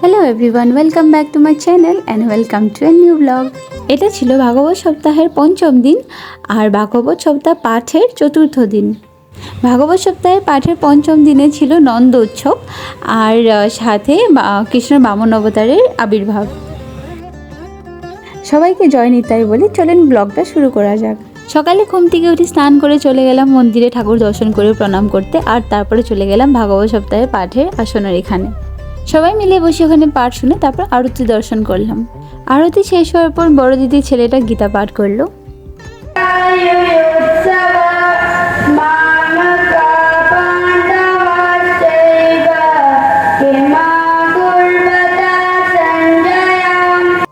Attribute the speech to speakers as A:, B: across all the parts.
A: Hello everyone welcome back to my channel and welcome to a new vlog এটা ছিল ভাগবত সপ্তাহের পঞ্চম দিন আর ভাগবত সপ্তাহ পাঠের চতুর্থ দিন। ভাগবত সপ্তাহের পাঠের পঞ্চম দিনে ছিল নন্দ উৎসব আর সাথে কৃষ্ণ বামন অবতারের আবির্ভাব। সবাইকে জয় নিতাই বলে চলেন ব্লগটা শুরু করা যাক। সকালে ঘুম থেকে উঠে স্নান করে চলে গেলাম মন্দিরে ঠাকুর দর্শন করে প্রণাম করতে আর তারপরে চলে গেলাম ভাগবত সপ্তাহের পাঠের আসনের এখানে। সবাই মিলে বসে ওখানে পাঠ শুনে তারপর আরতি দর্শন করলাম। আরতি শেষ হওয়ার পর বড় দিদির ছেলেটা গীতা পাঠ করল।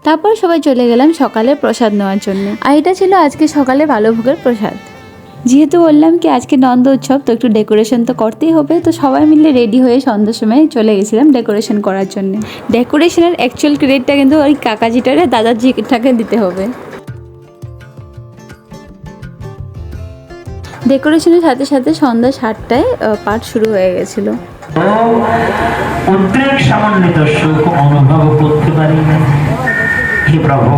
A: তারপর সবাই চলে গেলাম সকালে প্রসাদ নেওয়ার জন্য। আর এটা ছিল আজকে সকালে ভালো ভোগের প্রসাদ। যেহেতু বললাম কি, আজকে নন্দ উৎসব, তো একটু ডেকোরেশন তো করতেই হবে। তো সবাই মিলে রেডি হয়ে সন্ধ্যার সময় চলে গেছিলাম ডেকোরেশন করার জন্য। ডেকোরেশনের অ্যাকচুয়াল ক্রেডিটটা কিন্তু ওই কাকাজিটার কাকাজিটারে দাদাজিটাকে দিতে হবে। ডেকোরেশনের সাথে সাথে সন্ধ্যা সাতটায় পাঠ শুরু হয়ে গেছিল।
B: উদ্রেক সমন্বিত, সুখ অনুভব করতে পারি না। হে প্রভু।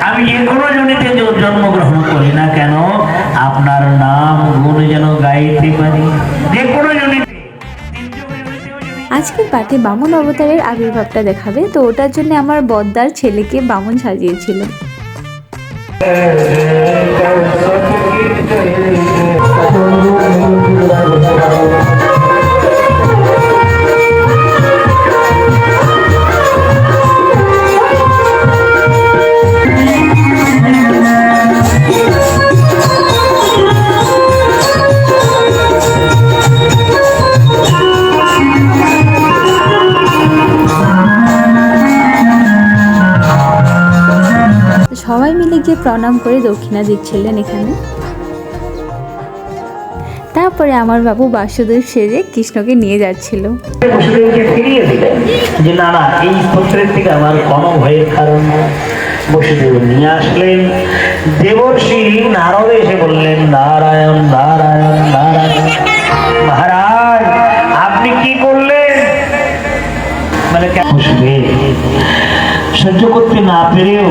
B: আমি যে কোনো জনিতে জন্মগ্রহণ করি না কেন? আপনার নাম গুণ যেন গাইতে পারি। যে কোনো জনিতে।
A: আজকের পাঠে বামন অবতারের আবির্ভাবটা দেখাবে তো ওটার জন্য আমার বদ্দার ছেলেকে বামন সাজিয়েছিল সবাই গিয়ে প্রণাম করে দক্ষিণা দিচ্ছিলেন এখানে। তারপরে আমার বাবু বাসুদেব সেজে কৃষ্ণকে নিয়ে যাচ্ছিল।
B: বসুদেবকে ফিরিয়ে দিলেন যে, না না, এই থেকে আমার ভয়ের কারণ বসুদেব নিয়ে আসলেন। দেবর্ষি নারদ এসে বললেন, নারায়ণ নারায়ণ নারায়ণ, মহারাজ, আপনি কি করলেন? মানে বসুদেব, সহ্য করতে না পেরেও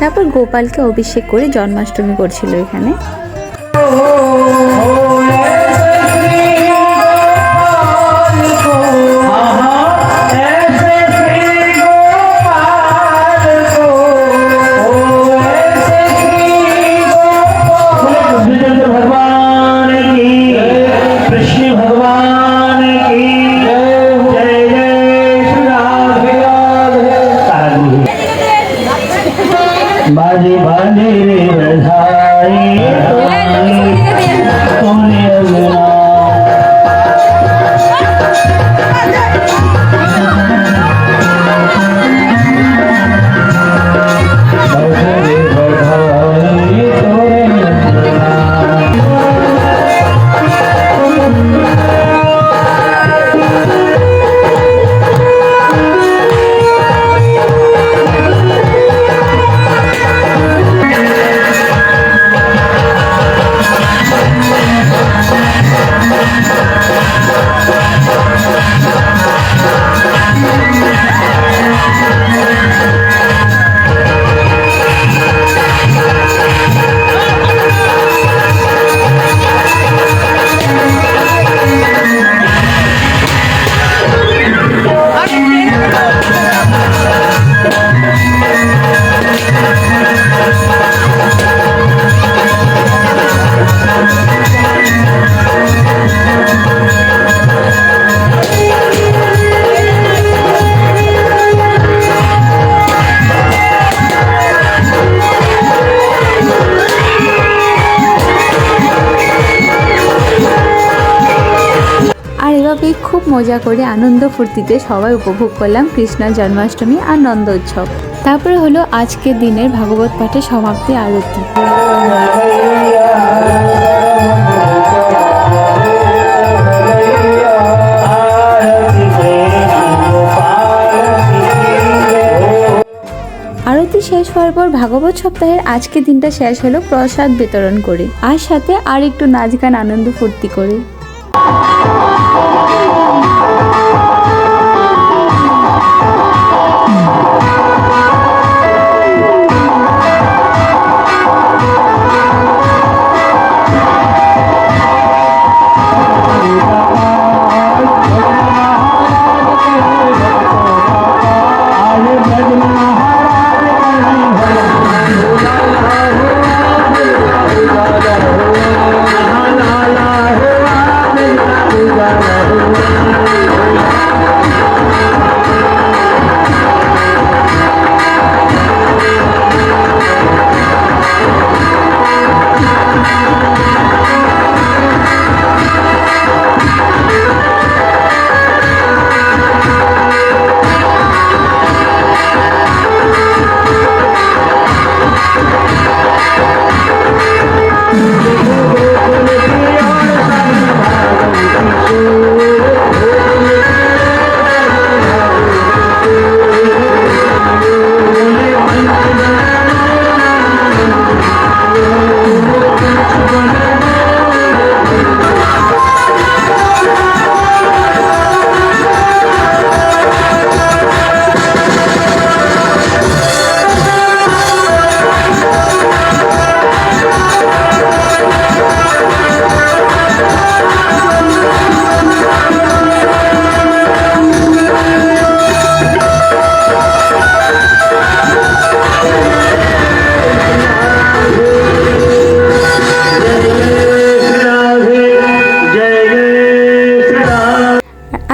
A: তারপর গোপালকে অভিষেক করে জন্মাষ্টমী করছিল এখানে। মজা করে আনন্দ ফুর্তিতে সবাই উপভোগ করলাম কৃষ্ণ জন্মাষ্টমী আর নন্দ উৎসব। তারপরে হলো আজকের দিনের ভাগবত পাঠের সমাপ্তি আরতি। আরতি শেষ হওয়ার পর ভাগবত সপ্তাহের আজকের দিনটা শেষ হলো প্রসাদ বিতরণ করে, আর সাথে আর একটু নাচ গান আনন্দ ফুর্তি করে।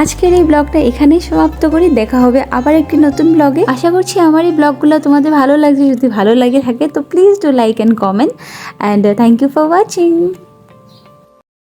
A: আজকের এই ব্লগটা এখানেই সমাপ্ত করি। দেখা হবে আবার একটি নতুন ব্লগে। আশা করছি আমার এই ব্লগগুলো তোমাদের ভালো লাগছে। যদি ভালো লাগে থাকে, তো please do like and comment and thank you for watching